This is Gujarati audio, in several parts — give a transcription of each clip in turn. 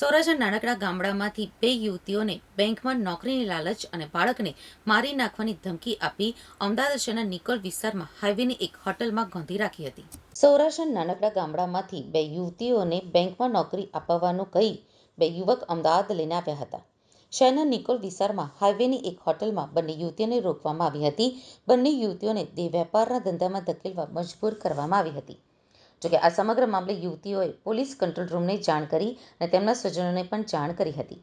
સૌરાષ્ટ્રના નાનકડા ગામડામાંથી બે યુવતીઓને બેંકમાં નોકરીની લાલચ અને બાળકને મારી નાખવાની ધમકી આપી અમદાવાદ શહેરના નિકોલ વિસ્તારમાં હાઈવેની એક હોટલમાં ગોંધી રાખી હતી. સૌરાષ્ટ્રના નાનકડા ગામડામાંથી બે યુવતીઓને બેંકમાં નોકરી અપાવવાનું કહી બે યુવક અમદાવાદ લઈને આવ્યા હતા. શહેરના નિકોલ વિસ્તારમાં હાઈવેની એક હોટલમાં બંને યુવતીઓને રોકવામાં આવી હતી. બંને યુવતીઓને દેહ વેપારના ધંધામાં ધકેલવા મજબૂર કરવામાં આવી હતી. જોકે આ સમગ્ર મામલે યુવતીઓએ પોલીસ કંટ્રોલ રૂમને જાણ કરી અને તેમના સ્વજનોને પણ જાણ કરી હતી.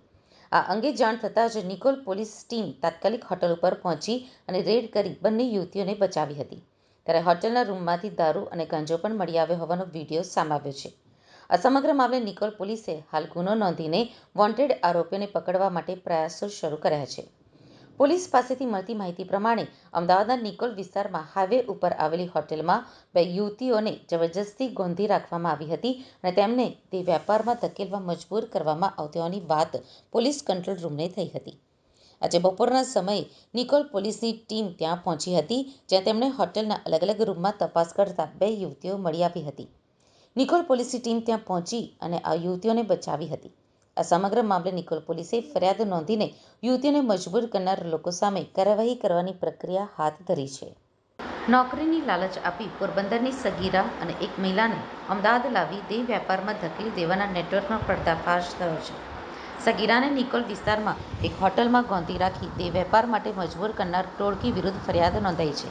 આ અંગે જાણ થતાં જ નિકોલ પોલીસ ટીમ તાત્કાલિક હોટલ ઉપર પહોંચી અને રેડ કરી બંને યુવતીઓને બચાવી હતી. ત્યારે હોટલના રૂમમાંથી દારૂ અને ગાંજો પણ મળી આવ્યો હોવાનો વીડિયો સામે છે. આ સમગ્ર મામલે નિકોલ પોલીસે હાલ ગુનો નોંધીને વોન્ટેડ આરોપીઓને પકડવા માટે પ્રયાસો શરૂ કર્યા છે. પોલીસ પાસેથી મળતી માહિતી પ્રમાણે અમદાવાદના નિકોલ વિસ્તારમાં હાઈવે ઉપર આવેલી હોટેલમાં બે યુવતીઓને જબરજસ્તી ગોંધી રાખવામાં આવી હતી અને તેમને તે વેપારમાં ધકેલવા મજબૂર કરવામાં આવતી હોવાની વાત પોલીસ કંટ્રોલ રૂમને થઈ હતી. આજે બપોરના સમયે નિકોલ પોલીસની ટીમ ત્યાં પહોંચી હતી, જ્યાં તેમણે હોટલના અલગ અલગ રૂમમાં તપાસ કરતા બે યુવતીઓ મળી આવી હતી. નિકોલ પોલીસની ટીમ ત્યાં પહોંચી અને આ યુવતીઓને બચાવી હતી. આ સમગ્ર મામલે નિકોલ પોલીસે ફરિયાદ નોંધીને યુવતીઓને મજબૂર કરનાર લોકો સામે કાર્યવાહી કરવાની પ્રક્રિયા હાથ ધરી છે. નોકરીની લાલચ આપી પોરબંદરની સગીરા અને એક મહિલાને અમદાવાદ લાવી દેહ વેપારમાં ધકેલી દેવાના નેટવર્કનો પર્દાફાશ થયો છે. સગીરાને નિકોલ વિસ્તારમાં એક હોટલમાં ગોંધી રાખી દેહ વેપાર માટે મજબૂર કરનાર ટોળકી વિરુદ્ધ ફરિયાદ નોંધાઈ છે.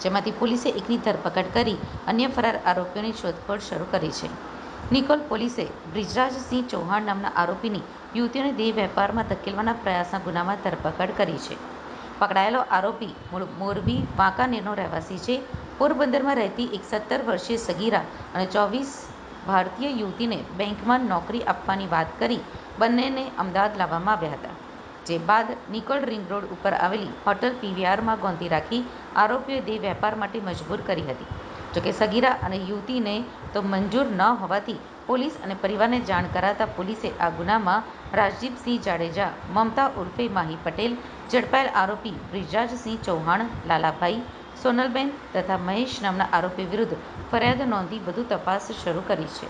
જેમાંથી પોલીસે એકની ધરપકડ કરી અન્ય ફરાર આરોપીઓની શોધખોળ શરૂ કરી છે. નિકોલ પોલીસે બ્રિજરાજસિંહ ચૌહાણ નામના આરોપીની યુવતીઓને દેહ વેપારમાં ધકેલવાના પ્રયાસના ગુનામાં ધરપકડ કરી છે. પકડાયેલો આરોપી મૂળ મોરબી વાંકાનેરનો રહેવાસી છે. પોરબંદરમાં રહેતી એક સત્તર વર્ષીય સગીરા અને ચોવીસ ભારતીય યુવતીને બેંકમાં નોકરી આપવાની વાત કરી બંનેને અમદાવાદ લાવવામાં આવ્યા હતા. જે બાદ નિકોલ રિંગ રોડ ઉપર આવેલી હોટલ પીવીઆરમાં ગોંધી રાખી આરોપીઓએ દેહ વેપાર માટે મજબૂર કરી હતી. જોકે સગીરા અને યુવતીને તો મંજૂર ન હોવાથી પોલીસ અને પરિવારને જાણ કરાતા પોલીસે આ ગુનામાં રાજદીપસિંહ જાડેજા, મમતા ઉર્ફે માહી પટેલ, ઝડપાયેલ આરોપી બ્રિજરાજસિંહ ચૌહાણ, લાલાભાઈ સોનલબેન તથા મહેશ નામના આરોપી વિરુદ્ધ ફરિયાદ નોંધી વધુ તપાસ શરૂ કરી છે.